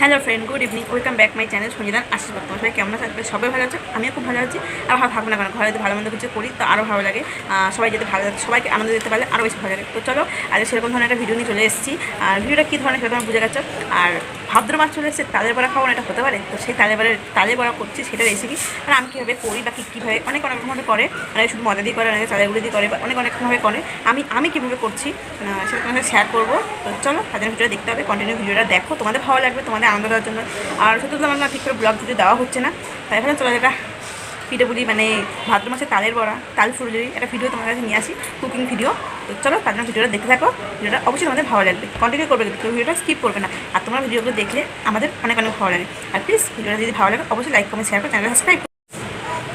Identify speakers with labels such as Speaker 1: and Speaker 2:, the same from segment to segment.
Speaker 1: Hello friend, good evening, welcome back my channel সঞ্জিদান আশীর্বাদ। তোমার সবাই কেমন থাকবে সবাই ভালো আছে, আমিও খুব ভালো আছি। আর ভালো থাকব না কারণ ঘরে যদি ভালো মন্দ কিছু করি, তো আরও ভালো লাগে। সবাই যদি ভালো সবাইকে আনন্দ দিতে পারলে আরও বেশি ভালো লাগে। তো চলো, আজ সেরকম ধরনের একটা ভিডিও নিয়ে চলে এসেছি। আর ভিডিওটা কী ধরনের সেটা বুঝে গেছো? আর ভাদ্র মাস চলে এসেছে তাদের বড়া খাওয়ানো এটা হতে পারে? তো সেই তালের বড়া তালের বড়া করছি, সেটা রেসিপি আর আমি কীভাবে করি বা কী কীভাবে, অনেক অনেক রকমভাবে করে। অনেকে শুধু মজা দিয়ে করে, অনেকে গুঁড়ি দিয়ে করে, বা অনেক অনেকভাবে করে। আমি আমি কীভাবে করছি সেটা তোমাদের শেয়ার করব। তো চলো, তাদের ভিডিওটা দেখতে হবে কন্টিনিউ ভিডিওটা দেখো। তোমাদের ভালো লাগবে, তোমাদের আনন্দ দেওয়ার জন্য। আর শুধু তো আমার না ঠিক করে ব্লগ দিতে দেওয়া হচ্ছে না। তাই এখানে চলো যেটা পিঠেপুলি মানে ভাদ্র মাসে তালের বড়া, তাল ফুলজুরি একটা ভিডিও তোমার কাছে নিয়ে আসি কুকিং ভিডিও তো চলো তার জন্য ভিডিওটা দেখতে থাকো। ভিডিওটা অবশ্যই তোমাদের ভালো লাগবে। কন্টিনিউ করবে কিন্তু ভিডিওটা স্কিপ করবে না। আর তোমার ভিডিওগুলো দেখলে আমাদের অনেক অনেক ভালো লাগে। আর প্লিজ ভিডিওটা যদি ভালো লাগে, অবশ্যই লাইক কমেন্ট শেয়ার করো চ্যানেলটা সাবস্ক্রাইব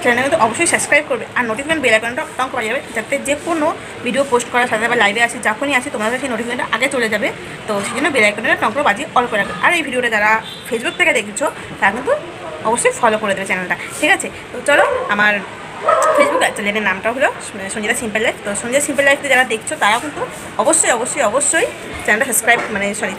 Speaker 1: চ্যানেল কিন্তু অবশ্যই সাবস্ক্রাইব করবে। আর নোটিফিকেশন বেল আইকনটা অন করা যাবে যাতে যে কোনো ভিডিও পোস্ট করার সাথে বা লাইভে আসি, যখনই আসি, তোমাদের সেই নোটিফিকেশনটা আগে চলে যাবে। তো সেই জন্য বেল আইকনটা টঙ্কর বাজিয়ে অল করে রাখবে। আর এই ভিডিওটা যারা ফেসবুক থেকে দেখছ, তারা কিন্তু অবশ্যই ফলো করে দেবে চ্যানেলটা ঠিক আছে? তো চলো, আমার ফেসবুক চ্যানেলের নামটা হলো সঞ্জিতা সিম্পল লাইফ তো সঞ্জিতা সিম্পল লাইফে যারা দেখছ, তারাও কিন্তু অবশ্যই অবশ্যই অবশ্যই চ্যানেলটা সাবস্ক্রাইব মানে সরি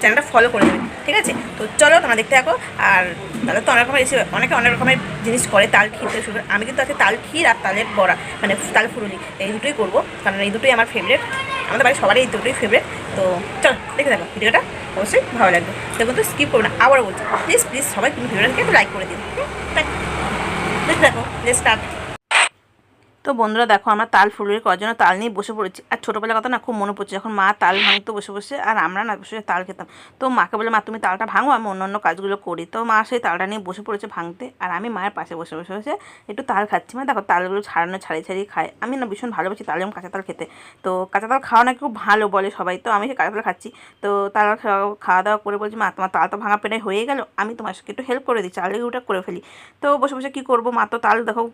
Speaker 1: চ্যানেলটা ফলো করে দেবে। ঠিক আছে? তো চলো তোমরা দেখতে থাকো আর তাহলে তো অনেক রকমের রেসিপি অনেকে অনেক রকমের জিনিস করে, তাল থেকে শুরু। আমি কিন্তু আজকে তাল ক্ষীর আর তালের বড়া মানে তাল ফুরুলি এই দুটোই করব। কারণ এই দুটোই আমার ফেভারিট আমাদের বাড়ির সবারই এই দুটোই ফেভারিট তো চলো, দেখে থাকো ভিডিওটা। অবশ্যই ভালো লাগবে। তো কিন্তু স্কিপ করব না। আবারও বলছি প্লিজ প্লিজ সবাই কিন্তু ভিডিওটাকে একটু লাইক করে দিন তাই দেখে দেখো স্টার্ট তো বন্ধুরা দেখো, আমরা তাল ফুলুরি করার জন্য তাল নিয়ে বসে পড়েছি। আর ছোটোবেলার কথা না, খুব মনে পড়ছে যখন মা তাল ভাঙতো বসে বসে, আর আমরা না বসে তাল খেতাম। তো মাকে বলে মা, তুমি তালটা ভাঙো, আমি অন্য অন্য কাজগুলো করি। তো মা সেই তালটা নিয়ে বসে পড়েছে ভাঙতে, আর আমি মায়ের পাশে বসে বসে বসে একটু তাল খাচ্ছি। মানে দেখো, তালগুলো ছাড়ানো, ছাড়িয়ে ছাড়িয়ে খায়। আমি না ভীষণ ভালোবাসি তাল এবং কাঁচা তাল খেতে। তো কাঁচা তাল খাওয়া নাকি খুব ভালো বলে সবাই। তো আমি সেই কাঁচা তাল খাচ্ছি। তো তাল খাওয়া- দাওয়া করে বলছি, মা, তোমার তাল তো ভাঙা পেটে হয়ে গেল। আমি তোমার সাথে একটু হেল্প করে দিই চালের গুঁড়োটা করে ফেলি। তো বসে বসে কী করব? মা তো তাল দেখো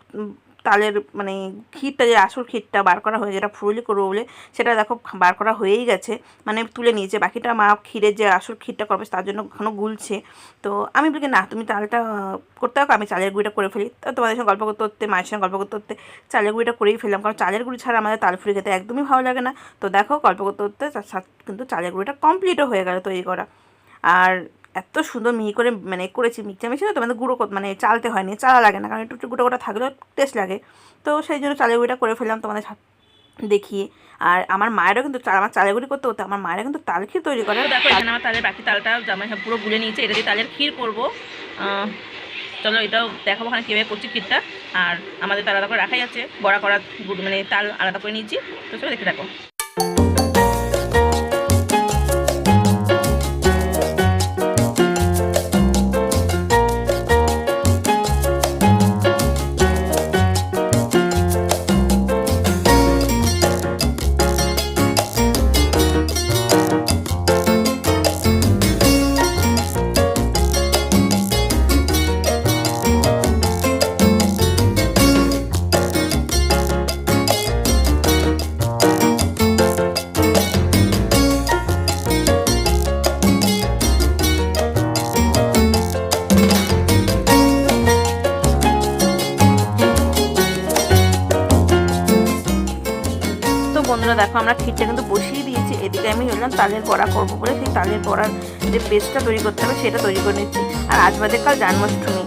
Speaker 1: তালের মানে ক্ষীরটা যে আসল ক্ষীরটা বার করা হয়ে যেটা ফুরুলি করব বলে, সেটা দেখো বার করা হয়েই গেছে। মানে তুলে নিয়েছে। বাকিটা মা ক্ষীরের যে আসল ক্ষীরটা করবে তার জন্য এখনও গুলছে। তো আমি বলি না, তুমি তালটা করতে থাকো, আমি চালের গুঁড়িটা করে ফেলি। তো তোমাদের সঙ্গে গল্প করতে করতে, মায়ের সঙ্গে গল্প করতে করতে চালের গুঁড়িটা করেই ফেললাম। কারণ চালের গুঁড়ি ছাড়া আমাদের তাল ফুরি খেতে একদমই ভালো লাগে না। তো দেখো গল্প করতে করতে কিন্তু চালের গুঁড়িটা কমপ্লিটও হয়ে গেল তৈরি করা। আর এত সুন্দর মিহি করে মানে করেছি মিক্সচার মেশিনে তো মানে গুঁড়ো মানে চালতে হয়নি, চালা লাগে না, কারণ একটু একটু গোটা গোটা থাকলেও টেস্ট লাগে। তো সেই জন্য চালের গুঁড়িটা করে ফেললাম তোমাদের দেখিয়ে। আর আমার মায়েরও কিন্তু আমার চালের গুঁড়ি করতে হতো আমার মায়েরা কিন্তু তাল ক্ষীর তৈরি করে। দেখো, এখানে আমার তালের বাকি তালটা জামাই সব পুরো গুলে নিয়েছে এটা দিয়ে তালের ক্ষীর করব। চলো এটাও দেখাবো ওখানে কীভাবে করছি ক্ষীরটা। আর আমাদের তো আলাদা করে রাখাই আছে, বড়া করা গুড় মানে তাল আলাদা করে নিয়েছি। তো চলো দেখে থাকো। আমি বললাম তালের বড়া করব বলে, সেই তালের বড়ার যে পেস্টটা তৈরি করতে হবে, সেটা তৈরি করে নিচ্ছি। আর আজ বাদে কাল জন্মাষ্টমী।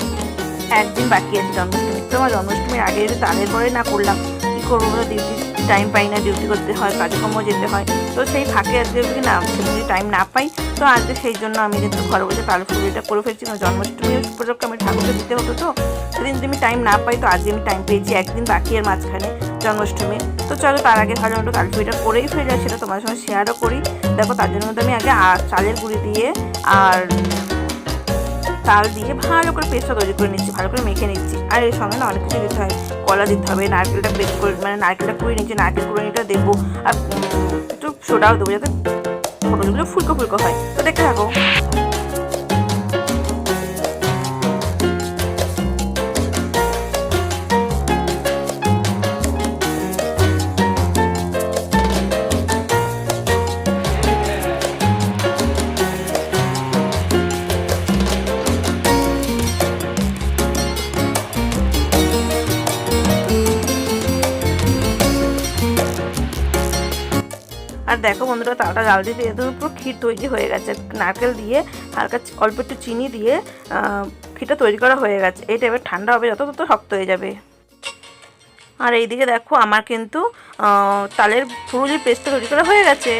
Speaker 1: একদিন বাকি আছে জন্মাষ্টমী। তো আমার জন্মাষ্টমীর আগে যদি তালের বড়াই না করলাম, কী করব বলে? ডিউটি টাইম পাই না ডিউটি করতে হয়, কাজকর্ম যেতে হয়। তো সেই ফাঁকে আজকে যদি না, যদি টাইম না পাই, তো আজকে সেই জন্য আমি কিন্তু ঘরে বসে তাল পুজোটা করে ফেলছি। না জন্মাষ্টমী উপলক্ষে আমি ঠাকুরকে দিতে হতো তো। সেদিন যদি আমি টাইম না পাই, তো আজকে আমি টাইম পেয়েছি। একদিন বাকি এর মাঝখানে। জন্মাষ্টমী। তো চলো তার আগে ভালো একটু তালপুরিটা করেই ফেলে সেটা তোমার সঙ্গে শেয়ারও করি। দেখো তার জন্য আমি আগে চালের গুঁড়ি দিয়ে আর তাল দিয়ে ভালো করে পেস্টটা তৈরি করে নিচ্ছি, ভালো করে মেখে নিচ্ছি। আর এর সঙ্গে না অনেক কিছু দিতে হয়। কলা দিতে হবে, নারকেলটা পেস্ট করে মানে নারকেলটা কুড়িয়ে নিচ্ছি নারকেল কুড়িটা দেবো। আর একটু সোডাও দেবো যাতে ফুলকো ফুলকো হয়। তো দেখতে থাকো।
Speaker 2: দেখো বন্ধুরা, তালটা জাল দিয়ে যেহেতু পুরো ক্ষীর তৈরি হয়ে গেছে। নারকেল দিয়ে হালকা অল্প একটু চিনি দিয়ে ক্ষীরটা তৈরি করা হয়ে গেছে। এটা এবার ঠান্ডা হবে, যত তত শক্ত হয়ে যাবে। আর এইদিকে দেখো আমার কিন্তু তালের ফুরুলির পেস্টটা তৈরি করা হয়ে গেছে।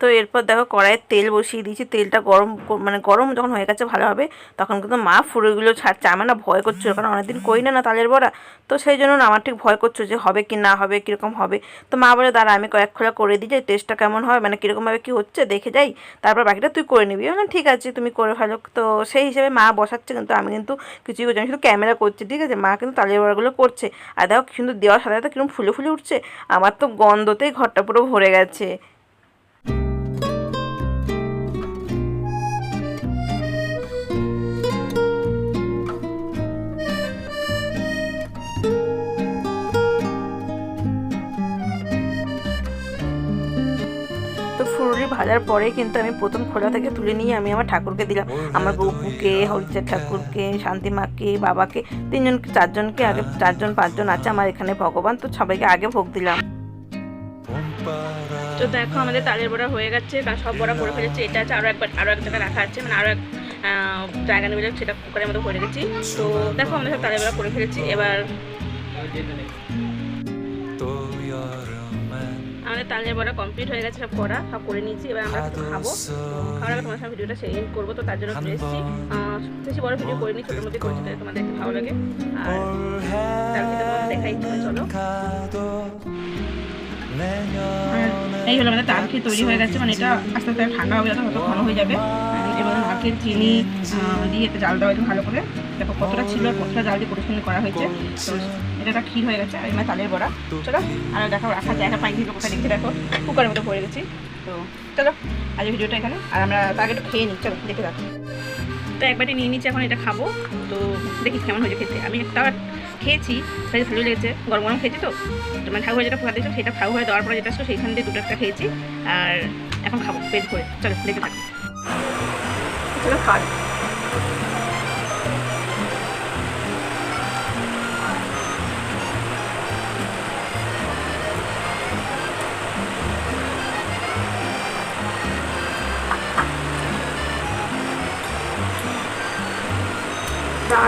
Speaker 2: তো এরপর দেখো কড়াইয়ে তেল বসিয়ে দিয়েছি। তেলটা গরম মানে গরম যখন হয়ে গেছে ভালোভাবে তখন কিন্তু মা ফুলগুলো ছাড়ছে। আমার না ভয় করছিল কারণ অনেকদিন করি না না তালের বড়া। তো সেই জন্য আমার ঠিক ভয় করছে যে হবে কি না হবে কীরকম হবে। তো মা বলে দাঁড়া আমি কয়েক খোলা করে দিই যে টেস্টটা কেমন হয় মানে কীরকমভাবে কী হচ্ছে দেখে যাই। তারপর বাকিটা তুই করে নিবি। বললাম, ঠিক আছে তুমি করে ফেলো। তো সেই হিসেবে মা বসাচ্ছে কিন্তু আমি কিন্তু কিছুই করছি আমি শুধু ক্যামেরা করছি ঠিক আছে? মা কিন্তু তালের বড়াগুলো করছে। আর দেখো কিন্তু দেওয়ার সাথে সাথে কীরকম ফুলে ফুলে উঠছে। আমার তো গন্ধতেই ঘরটা পুরো ভরে গেছে। ভাজার পরে কিন্তু আমি প্রথম খোলা থেকে তুলে নিয়ে আমি আমার ঠাকুরকে দিলাম। আমার বউকে হরিচার ঠাকুরকে শান্তি মাকে বাবাকে তিনজন চারজনকে আগে চারজন পাঁচজন আছে আমার এখানে ভগবান তো সবাইকে আগে ভোগ দিলাম।
Speaker 1: তো দেখো আমাদের তালের বড়া হয়ে গেছে কারণ সব বড়া করে ফেলেছে। এটা আছে আরও একবার আরও এক জায়গায় রাখা আছে মানে আরও এক জায়গা নেবে সেটা কুকারের মতো করে রেখেছি তো দেখো আমরা সব তালের বড়া করে ফেলেছি এবার আমাদের তালের বড়া কমপ্লিট হয়ে গেছে সব করা, সব করে নিয়েছি। এবার আমরা কিছু খাব। খাওয়ার আগে তোমার ভিডিওটা শেয়ার করব, তো তার জন্য চলে এসেছি। বেশি বড় ভিডিও করিনি, ছোটোর মধ্যে করেছি তাই তোমাদের একটু ভালো লাগে। আর তার দেখাই চলো। এই হলো আমাদের তাল খেয়ে তৈরি হয়ে গেছে মানে এটা আস্তে আস্তে ঠান্ডা হবে যত ঘন হয়ে যাবে। এবার নারকেল চিনি দিয়ে এটা জাল দেওয়া একটু ভালো করে, দেখো কতটা ছিল আর কতটা জাল দিয়ে পরিষ্কার করা হয়েছে। তো এটা একটা ক্ষীর হয়ে গেছে, আর এবার তালের বড়া। চলো, আর দেখো রাখা জায়গা পাই থেকে কোথায় রেখে দেখো, কুকারের মতো পড়ে গেছি। তো চলো, আজ ভিডিওটা এখানে, আর আমরা আগে একটু খেয়ে নিই, চলো দেখে দেখো তো একবারটি নিয়ে নিচ্ছি, এখন এটা খাব। তো দেখি কেমন হয়েছে খেতে। আমি একটা খেয়েছি তাই ভালো লেগেছে। গরম গরম খেয়েছি তো। মানে ঠাকুর যেটা ফুকা দিয়েছে সেটা ফাউ হয়ে দেওয়ার পরে যেটা ছিল, সেইখান দিয়ে দুটো একটা খেয়েছি। আর এখন খাব, পেট ভরে। চলো দেখে থাকি। চলো, খাওয়া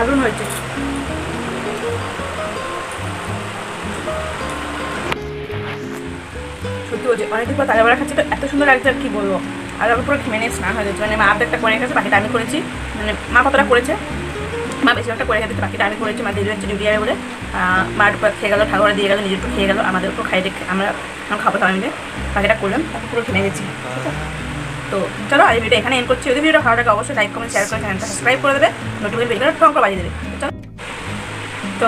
Speaker 1: দারুণ হয়েছে। সত্যি বলছি অনেকদিন পর তালেবড়া খাচ্ছি তো এত সুন্দর লাগছে আর কি বলব। আর আমি পুরো ঘেমে নিয়ে স্নান হয়ে যাচ্ছে। মানে মা একটা করে রেখেছে বাকিটা আমি করেছি। মানে মা কতটা করেছে? মা বেশিরভাগটা করে রেখেছে বাকিটা আমি করেছি। মা দিদি হচ্ছে ডিউটি যাবে বলে। আহ, মা একটু খেয়ে গেলো ঠাকুরা দিয়ে গেলো নিজে একটু খেয়ে গেলো আমাদের একটু খাই রেখে আমরা এখন খাব সবাই মিলে। বাকিটা করলাম তারপর পুরো ঘেমে গেছি। ঠিক আছে? তো চলো আজ ভিডিও এখানে এন্ড করছি। যদি ভিডিওটা ভালো লাগে, অবশ্যই লাইক কমেন্ট শেয়ার করে চ্যানেলটা সাবস্ক্রাইব করে দেবে। নোটিফিকেশন বেলটা টং করে বাজিয়ে দেবে। চলো। তো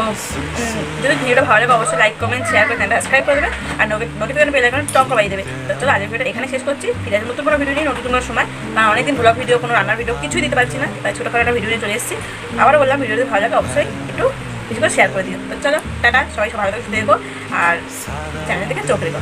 Speaker 1: যদি ভিডিওটা ভালো লাগে, অবশ্যই লাইক কমেন্ট শেয়ার করে চ্যানেলটা সাবস্ক্রাইব করে দেবে। আর নোটিফিকেশন বেল আইকন টং করে বাজিয়ে দেবে। তো চলো, আজকের ভিডিওটা এখানে শেষ করছি। ফিরে আসব নতুন কোনো ভিডিও নিয়ে, নতুন কোনো সময়। কারণ অনেকদিন ব্লগ ভিডিও কোনো রান্নার ভিডিও কিছুই দিতে পারছি না। তাই ছোটো করে একটা ভিডিও নিয়ে চলে এসেছি। আবারও বললাম ভিডিও যদি ভালো লাগে, অবশ্যই একটু বেশি করে শেয়ার করে দিও। তো চলো, টাটা। সবাই সব ভালো থেকে দেখো আর চ্যানেল থেকে চোখ রেখো।